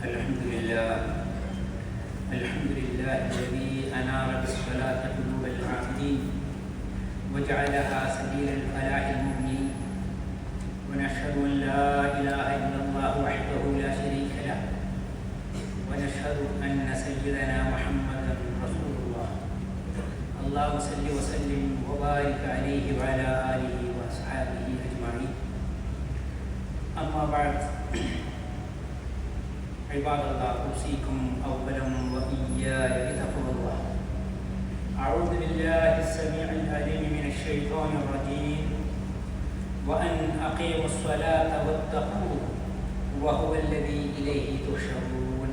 الحمد لله. الحمد لله الذي أنار بالصلاة قلوب العابدين وجعلها سبيل الفلاح المؤمنين. ونشهد أن لا إله إلا الله وحده لا شريك له. ونشهد أن سيدنا محمدا رسول الله. اللهم صل وسلم وبارك عليه وعلى آله وأصحابه أجمعين. أما بعد عباد الله أوصيكم أولا وإياي بتقوى الله أعوذ بالله السميع العليم من الشيطان الرجيم وأن أقيموا الصلاة واتقوه وهو الذي إليه تحشرون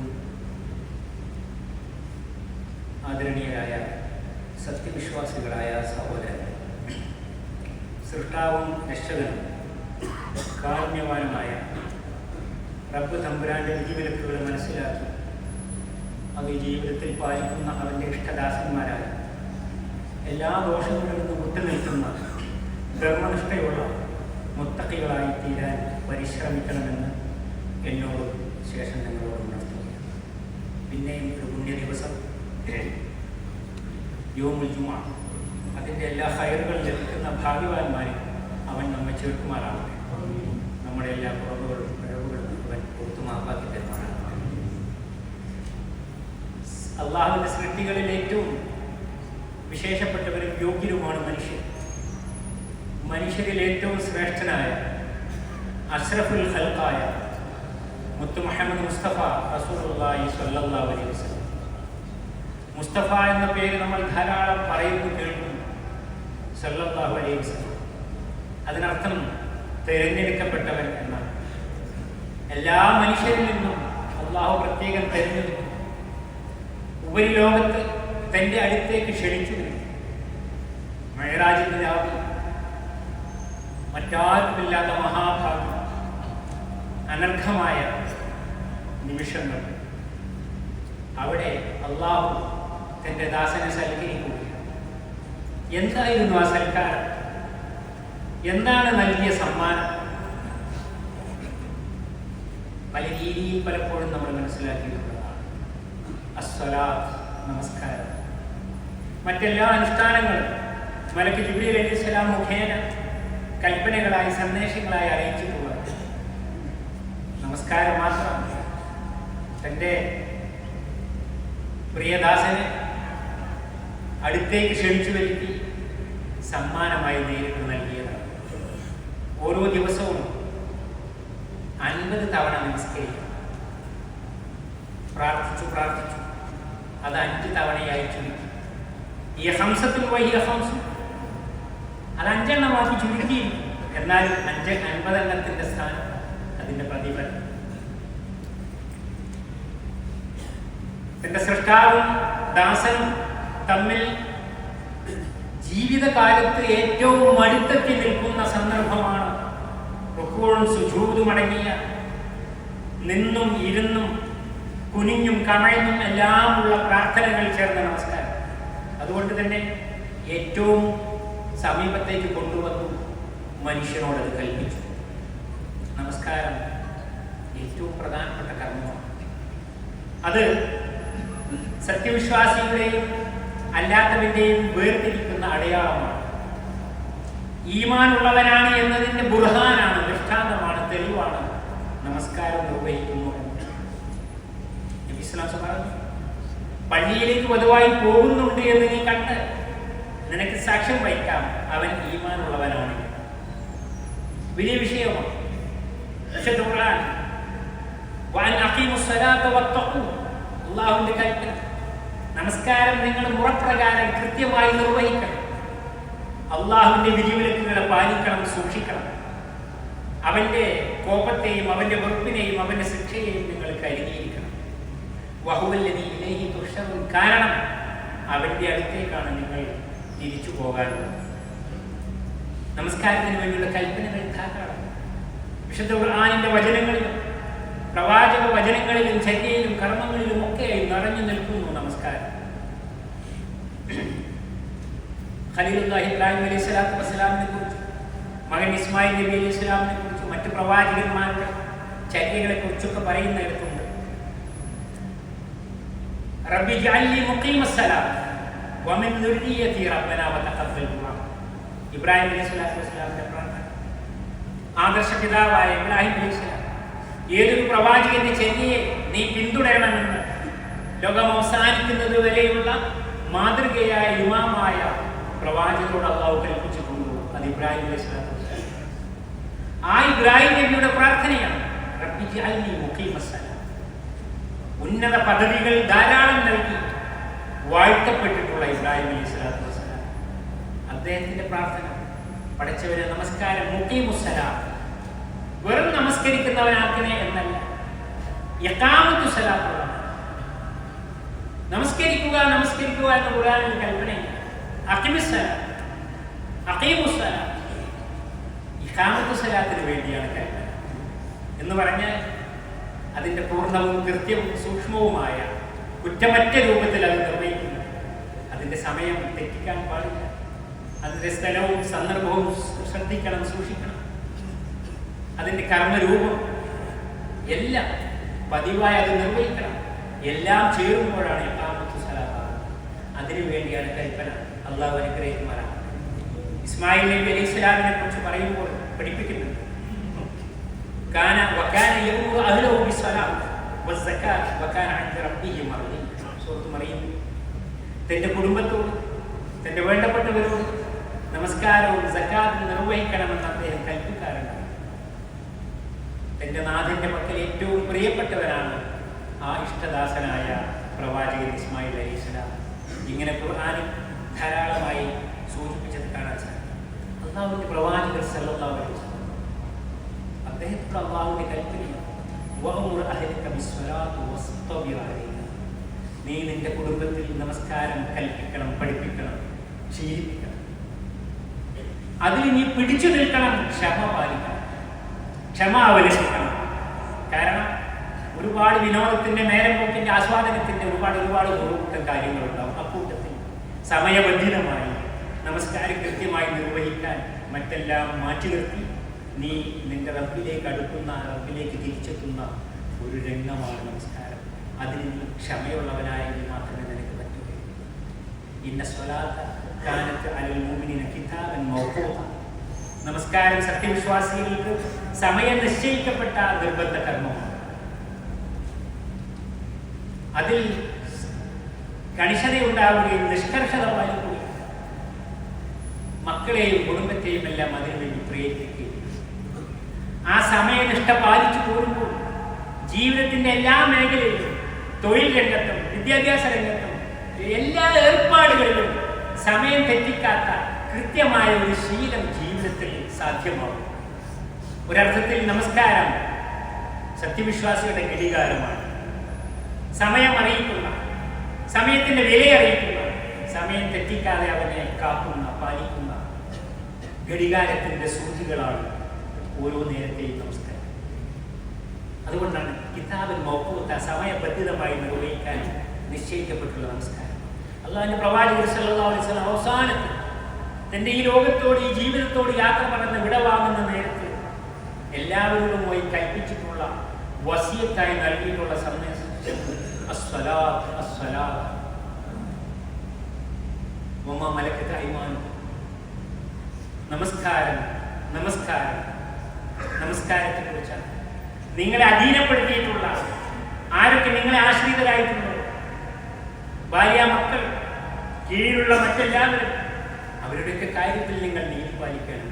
ആദരണീയരായ സത്യവിശ്വാസികളായ സഹോദരൻ സൃഷ്ടാവും രക്ഷകനും കാരുണ്യവാനുമായ റബ്ബ് തമ്പുരാന്റെ വിധിവിലക്കുകൾ മനസ്സിലാക്കി. അത് ജീവിതത്തിൽ പാലിക്കുന്ന അവന്റെ ഇഷ്ടദാസന്മാരായ. എല്ലാ ദോഷങ്ങളിൽ നിന്നും വിട്ടുനിൽക്കുന്ന ധർമ്മനിഷ്ഠയുള്ള മുത്തക്കികളായി തീരാൻ പരിശ്രമിക്കണമെന്ന് എന്നോട് ശേഷം നിങ്ങളോട് ഉണർത്തുകയാണ് പിന്നെയും ഒരു പുണ്യ ദിവസം യോമുജുമാണ് അതിന്റെ എല്ലാ ഹയറുകളും ലഭിക്കുന്ന ഭാഗ്യവാന്മാരും അവൻ നമ്മെ ചേർക്കുമാറാണ് നമ്മുടെ എല്ലാ കുറവുകളും അവൻ അള്ളാഹുവിന്റെ സൃഷ്ടികളിൽ ഏറ്റവും വിശേഷപ്പെട്ടവരും യോഗ്യരുമാണ് മനുഷ്യൻ മനുഷ്യരിൽ ഏറ്റവും ശ്രേഷ്ഠനായ അഷ്റഫുൽ ഹൽക്കായ മുത്തു മുഹമ്മദ് മുസ്തഫ റസൂലുള്ളാഹി സ്വല്ലല്ലാഹു അലൈഹി വസല്ലം. മുസ്തഫ എന്ന പേര് നമ്മൾ ധാരാളം പറയുന്നു കേൾക്കുന്നു. സല്ലാഹു അലൈഹി അതിനർത്ഥം തിരഞ്ഞെടുക്കപ്പെട്ടവൻ എന്നാണ്. എല്ലാ മനുഷ്യരിൽ നിന്നും അള്ളാഹു പ്രത്യേകം തിരഞ്ഞെടുക്കും ഉപരിലോകത്ത് തന്റെ അടുത്തേക്ക് ക്ഷണിച്ചു മഴരാജിന്റെ രാവിലെ മറ്റാർക്കുമില്ലാത്ത മഹാഭാഗം അനർഘമായ നിമിഷങ്ങൾ. അവിടെ അള്ളാഹു തന്റെ ദാസനെ സൽക്കരിക്കുക എന്തായിരുന്നു ആ സൽക്കാരം? എന്താണ് നൽകിയ സമ്മാനം? പല രീതിയിൽ പലപ്പോഴും നമ്മൾ മനസ്സിലാക്കിയിട്ടുള്ളതാണ്. അസ്വലാത്ത് നമസ്കാരം. മറ്റെല്ലാ അനുഷ്ഠാനങ്ങളും മലക്ക് ജിബ്രീൽ അലി സ്വലാം മുഖേന കൽപ്പനകളായി സന്ദേശങ്ങളായി അറിയിച്ചിട്ടുള്ളത് നമസ്കാരം മാത്രം തന്റെ പ്രിയദാസനെ അടുത്തേക്ക് ക്ഷണിച്ചു വരുത്തി സമ്മാനമായി നേരിട്ട് നൽകിയതാണ്. ഓരോ ദിവസവും അൻപത് തവണ നമസ്കരിക്കും പ്രാർത്ഥിച്ചു പ്രാർത്ഥിച്ചു. അത് അഞ്ച് തവണയായി ചുരുക്കി. ഈ ഹംസത്തിൽ വൈ ഹംസം അത് അഞ്ചെണ്ണമാക്കി ചുരുക്കി എന്നാൽ അഞ്ച് അൻപതെണ്ണത്തിന്റെ സ്ഥാനം അതിന്റെ പ്രതിഫലം. തന്റെ സൃഷ്ടാവും ദാസനും തമ്മിൽ ജീവിതകാലത്ത് ഏറ്റവും അടുത്തെത്തി നിൽക്കുന്ന സന്ദർഭമാണ് റുക്കോളും സുജൂതുമടങ്ങിയ നിന്നും ഇരുന്നും കുനിഞ്ഞും കമഴ്ന്നും എല്ലാമുള്ള പ്രാർത്ഥനകൾ ചേർന്ന നമസ്കാരം. അതുകൊണ്ട് തന്നെ ഏറ്റവും സമീപത്തേക്ക് കൊണ്ടുവന്നു മനുഷ്യനോട് അത് കൽപ്പിച്ചു. നമസ്കാരം ഏറ്റവും പ്രധാനപ്പെട്ട കർമ്മമാണ്. അത് സത്യവിശ്വാസിയുടെയും അല്ലാത്തവന്റെയും വേർതിരിക്കുന്ന അടയാളമാണ്. ഈമാനുള്ളവനാണ് എന്നതിന്റെ ബുർഹാനാണ് നമസ്കാരം നിർവഹിക്കുന്നു പള്ളിയിലേക്ക് പതിവായി പോകുന്നുണ്ട് എന്ന് നീ കണ്ട് നിനക്ക് സാക്ഷ്യം വഹിക്കാം. അവൻ ഈമാനുള്ളവനാണ്. വലിയ വിഷയമാണ്. നമസ്കാരം നിങ്ങൾ മുറപ്രകാരം കൃത്യമായി നിർവഹിക്കണം. അള്ളാഹുവിന്റെ വിധിവിലക്കുകളെ പാലിക്കണം സൂക്ഷിക്കണം. അവന്റെ കോപത്തെയും അവന്റെ വെറുപ്പിനെയും അവന്റെ ശിക്ഷയെയും നിങ്ങൾ കരുതിയിരിക്കണം. വഹുവല്ലതി ഇലേഹി കാരണം അവന്റെ അടുത്തേക്കാണ് നിങ്ങൾ തിരിച്ചു പോകാനുള്ളത് നമസ്കാരത്തിന് വേണ്ടിയുള്ള കൽപ്പനകൾ ധാരാളം. വിശുദ്ധ ഖുർആാനിന്റെ വചനങ്ങളിലും പ്രവാചക വചനങ്ങളിലും ചര്യയിലും കർമ്മങ്ങളിലും ഒക്കെയായി നിറഞ്ഞു നിൽക്കുന്നു നമസ്കാരം. ഖലീലുല്ലാഹി ഇബ്രാഹിം അലൈഹി സ്വലാത്തു വസ്സലാമിനെ കുറിച്ച് മകൻ ഇസ്മായിൽ നബി അലൈഹി സ്വലാമിനെ കുറിച്ച് മറ്റു പ്രവാചകന്മാരുടെ ചര്യകളെ കുറിച്ചൊക്കെ പറയുന്നിടത്തുണ്ട് റബ്ബി ജഅൽനി മുഖീമസ്സലാത്ത് വമിൻ ദുർരിയതി റബ്ബനാ വതഖബ്ബൽ ദുആ ഇബ്രാഹിം അലൈഹി സ്വലാത്തു വസ്സലാമിന്റെ പ്രാർത്ഥന ആദർശ പിതാവായ ഇബ്രാഹിം അലൈഹി സ്വലാം ഏതൊരു പ്രവാചകന്റെ ചര്യയെ നീ പിന്തുടരണമെന്ന് ലോകം അവസാനിക്കുന്നത് വരെയുള്ള മാതൃകയായ ഇമാമായ പ്രവാചകരോട് അള്ളാഹു കൽപ്പിച്ചിട്ടുണ്ടോ. അത് ഇബ്രാഹിം അലൈഹി വസ്സലാം ആ ഇബ്രാഹിം നബിയുടെ പ്രാർത്ഥനയാണ്. ഉന്നത പദവികൾ ധാരാളം നൽകി വാഴ്ത്തപ്പെട്ടിട്ടുള്ള ഇബ്രാഹിം അലി സ്വലാത്തു വസ്സലാം. അദ്ദേഹത്തിന്റെ പ്രാർത്ഥന പഠിച്ചവരെ നമസ്കാരം മുഖീമുസലാം വെറും നമസ്കരിക്കുന്നവനാക്കണേ എന്നല്ല യക്കാമത്തു സലാത്തുള്ള നമസ്കരിക്കുക നമസ്കരിക്കുക എന്ന ഖുർആനിൽ കൽപ്പനയില്ല. അക്കിമിസ്സലാം അക്കീമുസ്സലാം ഇഖാമത്തു സലാത്തിന് വേണ്ടിയാണ് കൽപ്പന എന്ന് പറഞ്ഞാൽ അതിന്റെ പൂർണവും കൃത്യവും സൂക്ഷ്മവുമായ കുറ്റമറ്റ രൂപത്തിൽ അത് നിർവഹിക്കുന്നു അതിന്റെ സമയം തെറ്റിക്കാൻ പാടില്ല. അതിന്റെ സ്ഥലവും സന്ദർഭവും ശ്രദ്ധിക്കണം സൂക്ഷിക്കണം. അതിന്റെ കർമ്മരൂപം എല്ലാം പതിവായി അത് നിർവഹിക്കണം. എല്ലാം ചേരുമ്പോഴാണ് ഇഖാമത്തു സലാത്ത് അതിനു വേണ്ടിയാണ് കൽപ്പന. അള്ളാഹു അനുഗ്രഹിക്കുമാറാണ് ഇസ്മായിൽ നബി അലൈഹി സ്വലാമിനെ കുറിച്ച് പറയുമ്പോൾ പഠിപ്പിക്കുന്നുണ്ട്. കാന വകാന യഅ്മുറു അഹ്ലഹു ബിസ്സലാത്ത് വസ്സകാത്ത് വകാന ഇൻദ റബ്ബിഹി മർദിയ സൂറത്ത് മറിയം. തന്റെ കുടുംബത്തോട് തന്റെ വേണ്ടപ്പെട്ടവരോട് നമസ്കാരവും സക്കാത്തും നിർവഹിക്കണമെന്ന് അദ്ദേഹം കൽപ്പിക്കാറുണ്ട്. തന്റെ നാഥന്റെ മക്കൾ ഏറ്റവും പ്രിയപ്പെട്ടവരാണ് ആ ഇഷ്ടദാസനായ പ്രവാചകൻ ഇസ്മായിൽ അലൈഹി ഇങ്ങനെ ഖുർആാനിൽ ധാരാളമായി സൂചിപ്പിച്ചത് കാണാൻ സാധിക്കും. അള്ളാഹുവിന്റെ പ്രവാചകർ സല്ലല്ലാഹു അലൈഹി വസല്ലം. അലൈഹ. നീ നിന്റെ കുടുംബത്തിൽ നമസ്കാരം കൽപ്പിക്കണം പഠിപ്പിക്കണം ശീലിപ്പിക്കണം. അതിൽ നീ പിടിച്ചു നിൽക്കണം ക്ഷമ പാലിക്കണം. ക്ഷമ അവലംബിക്കണം. കാരണം ഒരുപാട് വിനോദത്തിന്റെ നേരം പോക്കിന്റെ ആസ്വാദനത്തിന്റെ ഒരുപാട് ഒരുപാട് കാര്യങ്ങളുണ്ടാവും. അക്കൂട്ടത്തിൽ സമയബന്ധിതമായി നമസ്കാരം കൃത്യമായി നിർവഹിക്കാൻ മറ്റെല്ലാം മാറ്റി നിർത്തി. നീ നിന്റെ റബ്ബിലേക്ക് അടുക്കുന്ന റബ്ബിലേക്ക് തിരിച്ചെത്തുന്ന ഒരു രംഗമാണ് നമസ്കാരം. അതിന് നീ ക്ഷമയുള്ളവനായെങ്കിൽ മാത്രമേ നിനക്ക് പറ്റുകയുള്ളൂ. ഇന്ന സ്വലാത്ത കാലത്ത് അലൽ കിതാബൻ നമസ്കാരം സത്യവിശ്വാസികൾക്ക് സമയം നിശ്ചയിക്കപ്പെട്ട നിർബന്ധ കർമ്മമാണ്. അതിൽ കണിശതയുണ്ടാവുകയും നിഷ്കർഷത പാലിക്കുകയും മക്കളെയും കുടുംബത്തെയും എല്ലാം അതിനുവേണ്ടി പ്രേരിപ്പിക്കുക ആ സമയനിഷ്ഠ പാലിച്ചു പോരുമ്പോൾ ജീവിതത്തിന്റെ എല്ലാ മേഖലയിലും തൊഴിൽ രംഗത്തും വിദ്യാഭ്യാസ രംഗത്തും എല്ലാ ഏർപ്പാടുകളിലും സമയം തെറ്റിക്കാത്ത കൃത്യമായ ഒരു ശീലം ജീവിതത്തിൽ സാധ്യമാകും. ഒരർത്ഥത്തിൽ നമസ്കാരം സത്യവിശ്വാസിയുടെ ഘടികാരമാണ്. സമയം അറിയിക്കുന്ന സമയത്തിന്റെ വില അറിയിക്കുന്ന സമയം തെറ്റിക്കാതെ അവനെ കാക്കുന്ന പാലിക്കുന്ന ഘടികാരത്തിന്റെ സൂചികളാണ് ഓരോ നേരത്തെയും നമസ്കാരം. അതുകൊണ്ടാണ് കിതാബിൽ മൗക്കൂത്ത സമയബന്ധിതമായി നിർവഹിക്കാൻ നിശ്ചയിക്കപ്പെട്ടുള്ള നമസ്കാരം. അള്ളാഹിന്റെ പ്രവാചകർ അവസാനത്തിൽ തന്റെ ഈ ലോകത്തോട് ഈ ജീവിതത്തോട് യാത്ര പറഞ്ഞ് വിടവാങ്ങുന്ന നേരത്ത് എല്ലാവരോടുമായി കൽപ്പിച്ചിട്ടുള്ള വസിയത്തായി നൽകിയിട്ടുള്ള സന്ദേശം. അസ്സലാത്ത് അസ്സലാത്ത് വമ മലക്കത്ത് അയ്മാനും നമസ്കാരം നമസ്കാരം നമസ്കാരത്തെ കുറിച്ചാണ് നിങ്ങളെ അധീനപ്പെടുത്തിയിട്ടുള്ള ആരൊക്കെ നിങ്ങളെ ആശ്രിതരായിട്ടുണ്ടോ? ഭാര്യ മക്കൾ കീഴിലുള്ള മറ്റെല്ലാവരും അവരുടെയൊക്കെ കാര്യത്തിൽ നിങ്ങൾ നീതി പാലിക്കണം.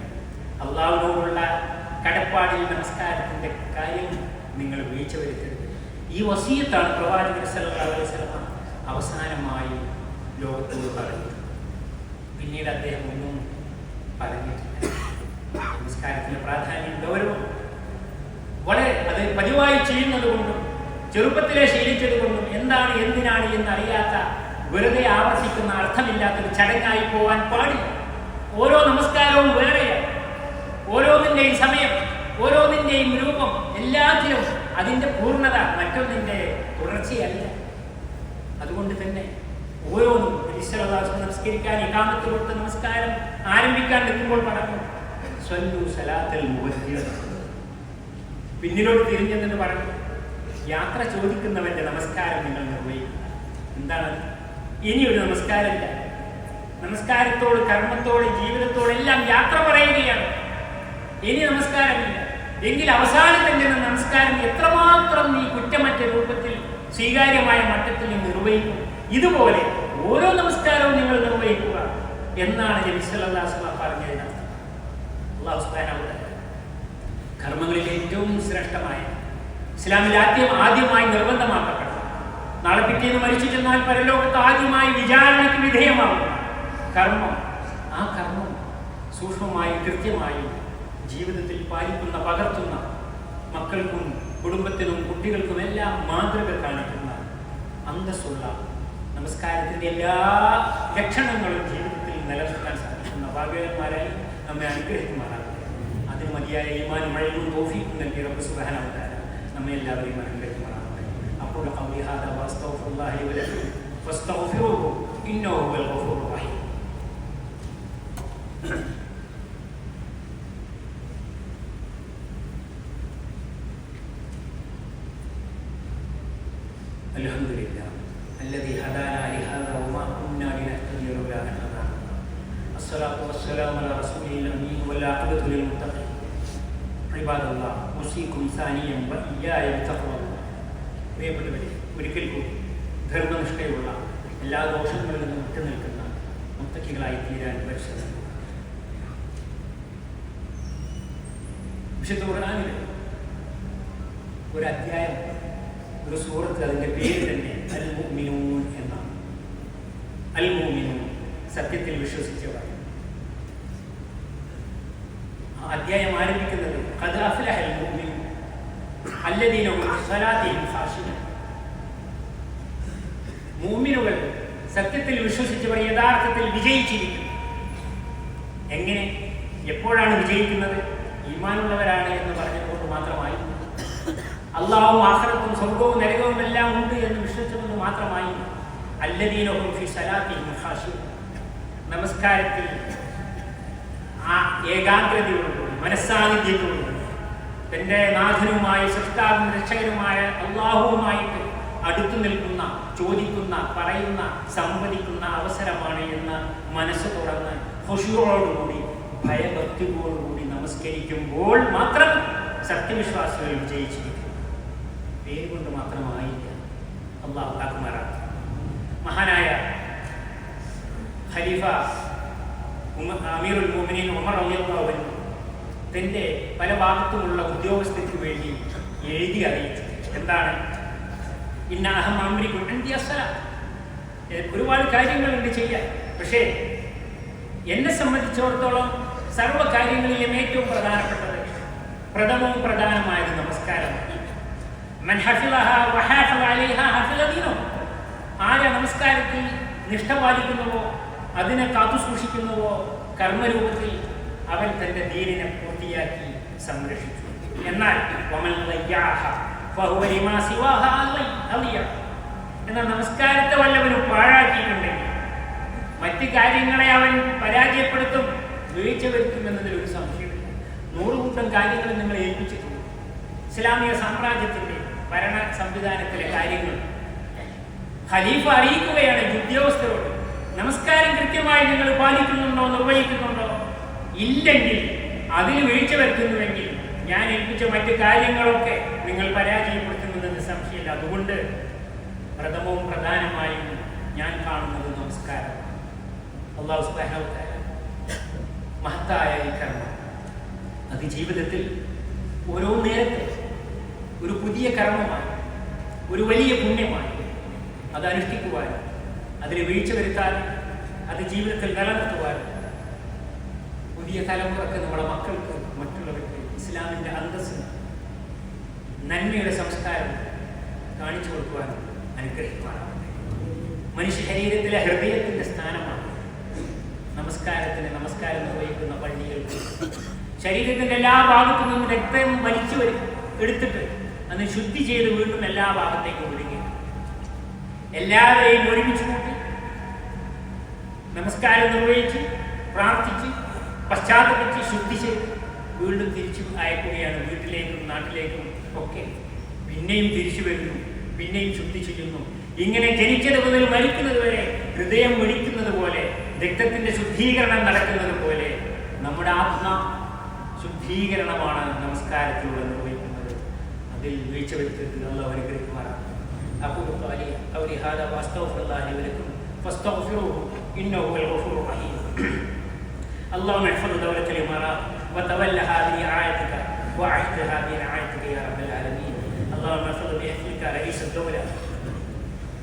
അള്ളാഹുവിനോടുള്ള കടപ്പാടിൽ നമസ്കാരത്തിന്റെ കാര്യം നിങ്ങൾ വീഴ്ച വരുത്തരുത് ഈ വസീയത്താണ് പ്രവാചകർ അവസാനമായി ലോകത്തോട് പറഞ്ഞത്. പിന്നീട് അദ്ദേഹം ഒന്നും പറഞ്ഞിട്ടില്ല. നമസ്കാരത്തിന്റെ പ്രാധാന്യം ഗൗരവം വളരെ അത് പതിവായി ചെയ്യുന്നത് കൊണ്ടും ചെറുപ്പത്തിലെ ശീലിച്ചത് കൊണ്ടും എന്താണ് എന്തിനാണ് എന്ന് അറിയാത്ത വെറുതെ ആവർത്തിക്കുന്ന അർത്ഥമില്ലാത്തൊരു ചടങ്ങായി പോവാൻ പാടില്ല. ഓരോ നമസ്കാരവും വേറെയാണ്. ഓരോന്നിന്റെയും സമയം ഓരോന്നിന്റെയും രൂപം എല്ലാത്തിലും അതിന്റെ പൂർണത മറ്റൊന്നിന്റെ തുടർച്ചയല്ല. അതുകൊണ്ട് തന്നെ ഓരോന്നും ഈശ്വരദാസ് നമസ്കരിക്കാൻ ഇക്കാമത്ത് നമസ്കാരം ആരംഭിക്കാൻ നിൽക്കുമ്പോൾ പറഞ്ഞു സ്വല്ലു സലാത്തൽ മുബദ്ദിർ പിന്നിലോട്ട് തിരിഞ്ഞെന്ന് പറഞ്ഞു യാത്ര ചോദിക്കുന്നവന്റെ നമസ്കാരം നിങ്ങൾ നിർവഹിക്കും. എന്താണ്? ഇനി ഒരു നമസ്കാരമില്ല നമസ്കാരത്തോട് കർമ്മത്തോട് ജീവിതത്തോട് എല്ലാം യാത്ര പറയുകയാണ്. ഇനി നമസ്കാരമില്ല എങ്കിൽ അവസാനത്തിൽ നിന്ന് നമസ്കാരം എത്രമാത്രം നീ കുറ്റമറ്റ രൂപത്തിൽ സ്വീകാര്യമായ മട്ടത്തിൽ നീ നിർവഹിക്കും? ഇതുപോലെ ഓരോ നമസ്കാരവും നിങ്ങൾ നിർവഹിക്കുക എന്നാണ് വസല്ലം പറഞ്ഞത് വ തആല കർമ്മങ്ങളിൽ ഏറ്റവും ശ്രേഷ്ഠമായ. ഇസ്ലാമിൽ ആദ്യം ആദ്യമായി നിർബന്ധമാക്കപ്പെട്ട. നാളെ പിറ്റേന്ന് മരിച്ചു ചെന്നാൽ പരലോകത്ത് ആദ്യമായി വിചാരണയ്ക്ക് വിധേയമാകും. കർമ്മം. ആ കർമ്മം സൂക്ഷ്മമായി കൃത്യമായി ജീവിതത്തിൽ പാലിക്കുന്ന പകർത്തുന്ന മക്കൾക്കും കുടുംബത്തിനും കുട്ടികൾക്കും എല്ലാം മാതൃക കാണിക്കുന്ന അന്തസ്സുള്ള നമസ്കാരത്തിന്റെ എല്ലാ ലക്ഷണങ്ങളും ജീവിതത്തിൽ നിലനിർത്താൻ സാധിക്കുന്ന ഭാഗ്യവന്മാരായി നമ്മെ അനുഗ്രഹിക്കുമാറാകട്ടെ. അതിന് മതിയായ ഈമാനും മഴയും തോഫിക്കും നൽകിയ റബ്ബ് സുബ്ഹാനഹു വ തആല നമ്മെ എല്ലാവരെയും അനുഗ്രഹിക്കുമാറാകട്ടെ അപ്പോൾ ഖൗലി ഹാദാ വസ്തഗ്ഫിറുല്ലാഹി വലക്കും ഫസ്തഗ്ഫിറുഹു ഇന്നഹു ഹുവൽ ഗഫൂറുർ റഹീം الحمد لله الذي هدانا لهذا وما كنا لنهتدي لولا ان هدانا الله. الصلاه والسلام على رسوله الامين والعاقبه للمتقين അഭിബാദ ഒസീക്കും സാനിയം ഇയ്യായ തഖ്വ പ്രിയപ്പെട്ടവരെ ഒരിക്കൽ കൂടി ധർമ്മനിഷ്ഠയുള്ള എല്ലാ ദോഷങ്ങളിൽ നിന്നും വിട്ടു നിൽക്കുന്ന മുത്തക്കികളായി തീരാൻ പരിശ്രമം. വിശുദ്ധ ഖുർആാനിൽ ഒരു അധ്യായം ഒരു സുഹൃത്ത് അതിന്റെ പേര് തന്നെ അൽ മുഅ്മിനൂൻ എന്നാണ്. അൽ സത്യത്തിൽ വിശ്വസിച്ചവർ. ആ അധ്യായം ആരംഭിക്കുന്നത് ഖദ് അഫ്ലഹൽ المؤمنون الذين هم في صلاتهم خاشعون മുഅ്മിനുകൾ സത്യത്തിൽ വിശ്വസിച്ചവർ യഥാർത്ഥത്തിൽ വിജയിച്ചിരിക്കുന്നു. എങ്ങനെ? എപ്പോഴാണ് വിജയിക്കുന്നത്? ഈമാനുള്ളവരാണ് എന്ന് പറഞ്ഞതുകൊണ്ട് മാത്രമായി. അള്ളാഹും ആഖിറത്തും സ്വർഗവും നരകവും എല്ലാം ഉണ്ട് എന്ന് വിശ്വസിച്ചുകൊണ്ട് മാത്രമായി. അല്ലദീനവും ഫി സലാത്തി നമസ്കാരത്തിൽ ആ ഏകാഗ്രതയോടുകൂടി മനസ്സാന്നിധ്യത്തോടുകൂടി തന്റെ നാഥനുമായ സൃഷ്ടാവും രക്ഷകനുമായ അള്ളാഹുവുമായിട്ട് അടുത്തു നിൽക്കുന്ന ചോദിക്കുന്ന പറയുന്ന സംവദിക്കുന്ന അവസരമാണ് എന്ന് മനസ്സ് തുറന്ന് ഖുഷിയോടുകൂടി ഭയഭക്തിയോടുകൂടി നമസ്കരിക്കുമ്പോൾ മാത്രം സത്യവിശ്വാസികൾ വിജയിച്ചിരിക്കും പേര് കൊണ്ട് മാത്രമായില്ല. അള്ളാഹു കാക്കുമാറാണ് മഹാനായ ഖലീഫ ഉമ- അമീറുൽ മോമിനീൻ ഉമർ അൻഹു തന്റെ പല ഭാഗത്തുമുള്ള ഉദ്യോഗസ്ഥർക്ക് വേണ്ടി എഴുതി അറിയിച്ചു. എന്താണ്? ഇന്ന അഹം അമ്രി. എ- ഒരുപാട് കാര്യങ്ങളുണ്ട് ചെയ്യാൻ. പക്ഷേ എന്നെ സംബന്ധിച്ചിടത്തോളം സർവ കാര്യങ്ങളിലും ഏറ്റവും പ്രധാനപ്പെട്ടത് പ്രഥമവും പ്രധാനമായത് നമസ്കാരമാണ്. ആര നമസ്കാരത്തിൽ നിഷ്ഠ പാലിക്കുന്നുവോ അതിനെ കാത്തു സൂക്ഷിക്കുന്നുവോ കർമ്മരൂപത്തിൽ അവൻ തന്റെ ദീനിനെ പൂർത്തിയാക്കി സംരക്ഷിച്ചു. എന്നാൽ. എന്നാൽ നമസ്കാരത്തെ വല്ലവനും പാഴാക്കിയിട്ടുണ്ടെങ്കിൽ മറ്റ് കാര്യങ്ങളെ അവൻ പരാജയപ്പെടുത്തും വീഴ്ച വരുത്തും എന്നതിൽ ഒരു സംശയമില്ല. നൂറുകൂട്ടം കാര്യങ്ങൾ നിങ്ങൾ ഏൽപ്പിച്ചിട്ടുണ്ട്. ഇസ്ലാമിക സാമ്രാജ്യത്തിന്റെ ഭരണ സംവിധാനത്തിലെ കാര്യങ്ങൾ. ഖലീഫ അറിയിക്കുകയാണ് ഉദ്യോഗസ്ഥരോട് നമസ്കാരം കൃത്യമായി നിങ്ങൾ പാലിക്കുന്നുണ്ടോ നിർവഹിക്കുന്നുണ്ടോ? ഇല്ലെങ്കിൽ അതിന് വീഴ്ച വരുത്തുന്നുവെങ്കിൽ ഞാൻ ഏൽപ്പിച്ച മറ്റ് കാര്യങ്ങളൊക്കെ നിങ്ങൾ പരാജയപ്പെടുത്തുന്നതെന്ന് സംശയമില്ല അതുകൊണ്ട് പ്രഥമവും പ്രധാനമായും ഞാൻ കാണുന്നത് നമസ്കാരം. മഹത്തായ ഈ കർമ്മം. അത് ജീവിതത്തിൽ ഓരോ നേരത്തെ ഒരു പുതിയ കർമ്മമായി ഒരു വലിയ പുണ്യമായി അത് അനുഷ്ഠിക്കുവാനും അതിൽ വീഴ്ച വരുത്താനും അത് ജീവിതത്തിൽ നിലനിർത്തുവാൻ പുതിയ തലമുറയ്ക്ക് നമ്മുടെ മക്കൾക്ക് മറ്റുള്ളവർക്ക് ഇസ്ലാമിന്റെ അന്തസ് നന്മയുടെ സംസ്കാരം കാണിച്ചു കൊടുക്കുവാൻ അനുഗ്രഹിക്കുവാനാവട്ടെ. മനുഷ്യ ശരീരത്തിലെ ഹൃദയത്തിന്റെ സ്ഥാനമാണ് നമസ്കാരത്തിന് നമസ്കാരം നിർവഹിക്കുന്ന പള്ളികൾക്ക് ശരീരത്തിന്റെ എല്ലാ ഭാഗത്തും നിന്നും രക്തം വലിച്ചു എടുത്തിട്ട് അന്ന് ശുദ്ധി ചെയ്ത് വീണ്ടും എല്ലാ ഭാഗത്തേക്കും വിടുക എല്ലാവരെയും ഒരുമിച്ച് കൂട്ടി നമസ്കാരം നിർവഹിച്ച് പ്രാർത്ഥിച്ച് പശ്ചാത്തപിച്ച് ശുദ്ധി ചെയ്ത് വീണ്ടും തിരിച്ചു അയക്കുകയാണ് വീട്ടിലേക്കും നാട്ടിലേക്കും ഒക്കെ പിന്നെയും തിരിച്ചു വരുന്നു പിന്നെയും ശുദ്ധി ചെയ്യുന്നു ഇങ്ങനെ ജനിച്ചത് മുതൽ മരിക്കുന്നത് വരെ ഹൃദയം മിടിക്കുന്നത് പോലെ രക്തത്തിന്റെ ശുദ്ധീകരണം നടക്കുന്നത് പോലെ നമ്മുടെ ആത്മ ശുദ്ധീകരണമാണ് നമസ്കാരത്തിലൂടെ നിർവഹിക്കുന്നത് അതിൽ വീഴ്ച വരുത്തരുത് അള്ളാഹു അനുഗ്രഹിക്കുമാറാണ് أقول قولي قولي هذا وأستغفر الله لي ولكم فاستغفروه إنه هو الغفور الرحيم اللهم احفظ دولة الإمارات وتولها برعايتك وأعدها برعايتك يا رب العالمين. اللهم احفظ بحفظك رئيس الدولة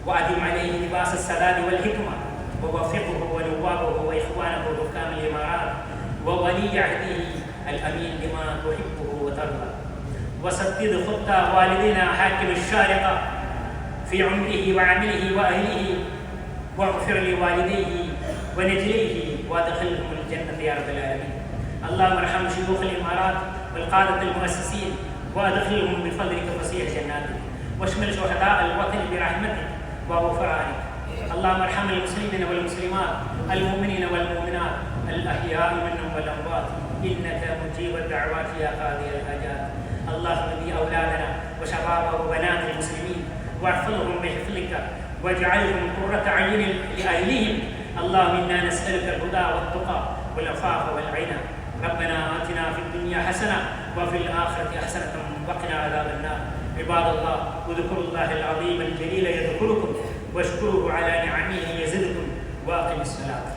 وأدم عليه لباس السداد والحكمة. ووفقه ونوابه وإخوانه حكام الإمارات وولي عهده الأمين لما تحبه وترضى. وسدد خطى والدنا حاكم الشارقة في عمره وعمله وأهله. واغفر لوالديه ونجليه وادخلهم يا رب العالمين اللهم ارحم شيوخ الإمارات والقادة المؤسسين وأدخلهم بفضلك فسيح جناتك. واشمل شهداء الوطن برحمتك وغفرانك. اللهم ارحم المسلمين والمسلمات المؤمنين والمؤمنات الأحياء منهم والأموات. إنك مجيب الدعوات يا قاضي الحاجات. اللهم بي أولادنا وشباب وبنات المسلمين واحفظهم بحفظك واجعلهم قرة عين لأهلهم اللهم إنا نسألك الهدى والتقى والعفاف والغنى ربنا آتنا في الدنيا حسنة وفي الآخرة حسنة وقنا عذاب النار. عباد الله اذكروا الله العظيم الجليل يذكركم واشكروه على نعمه يزدكم. واقم الصلاة.